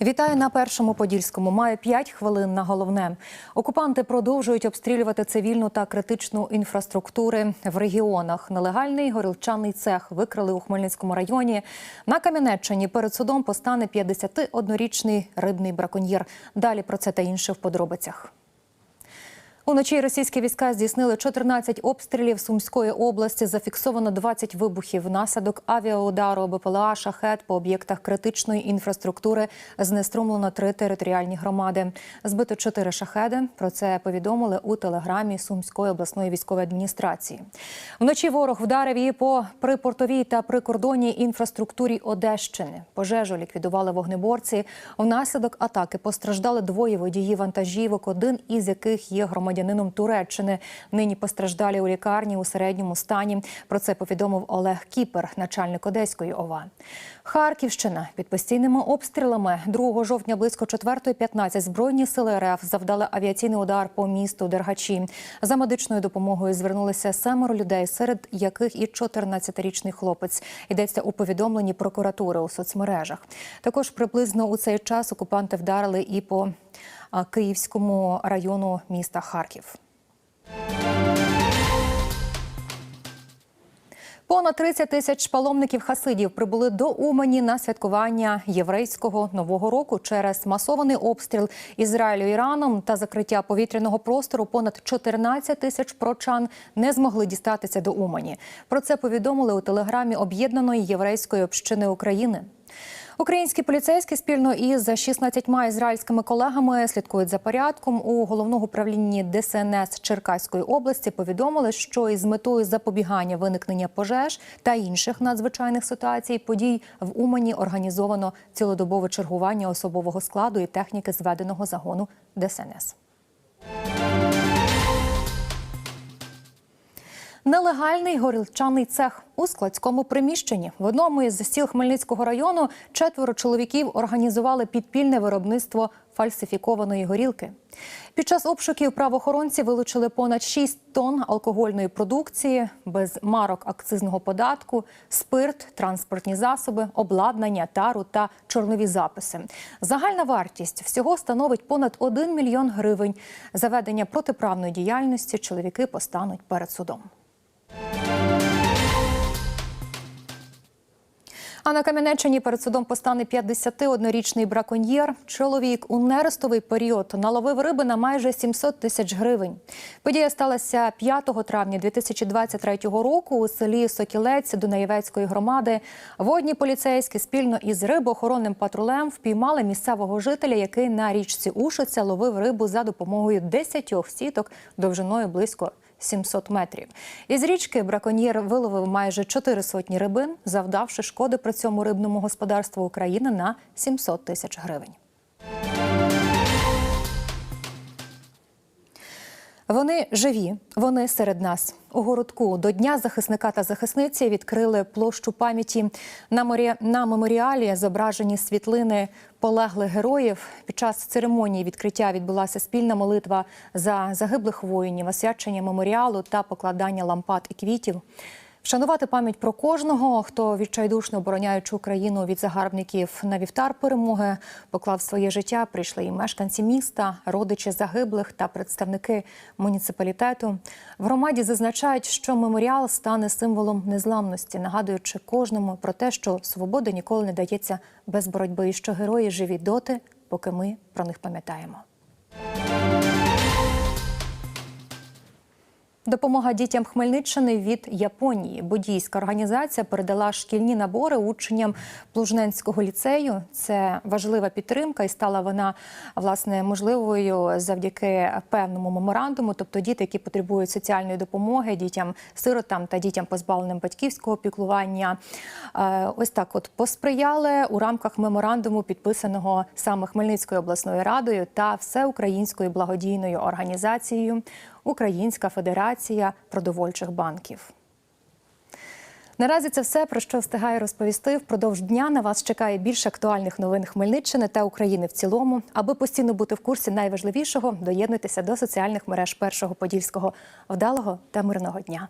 Вітаю на першому подільському. Має 5 хвилин на головне. Окупанти продовжують обстрілювати цивільну та критичну інфраструктури в регіонах. Нелегальний горілчаний цех викрили у Хмельницькому районі. На Кам'янеччині перед судом постане 51-річний рибний браконьєр. Далі про це та інше в подробицях. Уночі російські війська здійснили 14 обстрілів Сумської області. Зафіксовано 20 вибухів. Внаслідок авіаудару БПЛА «Шахет» по об'єктах критичної інфраструктури знеструмлено три територіальні громади. Збито чотири шахеди. Про це повідомили у телеграмі Сумської обласної військової адміністрації. Вночі ворог вдарив її по припортовій та прикордонній інфраструктурі Одещини. Пожежу ліквідували вогнеборці. Внаслідок атаки постраждали двоє водіїв вантажівок, один із яких є громадянином Туреччини. Нині постраждалі у лікарні у середньому стані. Про це повідомив Олег Кіпер, начальник Одеської ОВА. Харківщина під постійними обстрілами 2 жовтня близько 4.15 збройні сили РФ завдали авіаційний удар по місту Дергачі. За медичною допомогою звернулися семеро людей, серед яких і 14-річний хлопець. Йдеться у повідомленні прокуратури у соцмережах. Також приблизно у цей час окупанти вдарили і по Київському району міста Харків. Понад 30 тисяч паломників хасидів прибули до Умані на святкування єврейського нового року через масований обстріл Ізраїлю Іраном та закриття повітряного простору. Понад 14 тисяч прочан не змогли дістатися до Умані. Про це повідомили у телеграмі об'єднаної єврейської общини України. Українські поліцейські спільно із 16 ізраїльськими колегами слідкують за порядком у головному управлінні ДСНС Черкаської області. Повідомили, що із метою запобігання виникнення пожеж та інших надзвичайних ситуацій подій в Умані організовано цілодобове чергування особового складу і техніки зведеного загону ДСНС. Нелегальний горілчаний цех у складському приміщенні в одному із сіл Хмельницького району четверо чоловіків організували підпільне виробництво фальсифікованої горілки. Під час обшуків правоохоронці вилучили понад 6 тонн алкогольної продукції без марок акцизного податку, спирт, транспортні засоби, обладнання, тару та чорнові записи. Загальна вартість всього становить понад 1 мільйон гривень. Заведення протиправної діяльності чоловіки постануть перед судом. А на Кам'янеччині перед судом постане 51-річний браконьєр. Чоловік у нерестовий період наловив риби на майже 700 тисяч гривень. Подія сталася 5 травня 2023 року у селі Сокілець Дунаєвецької громади. Водні поліцейські спільно із рибоохоронним патрулем впіймали місцевого жителя, який на річці Ушиця ловив рибу за допомогою 10 сіток довжиною близько 700 метрів. Із річки браконьєр виловив майже чотири сотні рибин, завдавши шкоди при цьому рибному господарству України на 700 тисяч гривень. Вони живі, вони серед нас. У городку до Дня захисника та захисниці відкрили площу пам'яті. На, морі... на меморіалі зображені світлини полеглих героїв. Під час церемонії відкриття відбулася спільна молитва за загиблих воїнів, освячення меморіалу та покладання лампад і квітів. Вшанувати пам'ять про кожного, хто відчайдушно обороняючи Україну від загарбників на вівтар перемоги, поклав своє життя. Прийшли і мешканці міста, родичі загиблих та представники муніципалітету. В громаді зазначають, що меморіал стане символом незламності, нагадуючи кожному про те, що свобода ніколи не дається без боротьби, і що герої живі доти, поки ми про них пам'ятаємо. Допомога дітям Хмельниччини від Японії. Буддійська організація передала шкільні набори учням Плужненського ліцею. Це важлива підтримка, і стала вона власне можливою завдяки певному меморандуму. Тобто діти, які потребують соціальної допомоги, дітям сиротам та дітям позбавленим батьківського піклування. Е, Ось так, от посприяли у рамках меморандуму, підписаного саме Хмельницькою обласною радою та всеукраїнською благодійною організацією. Українська федерація продовольчих банків. Наразі це все про що встигаю розповісти. Впродовж дня на вас чекає більше актуальних новин Хмельниччини та України в цілому. Аби постійно бути в курсі найважливішого, доєднуйтеся до соціальних мереж першого подільського. Вдалого та мирного дня.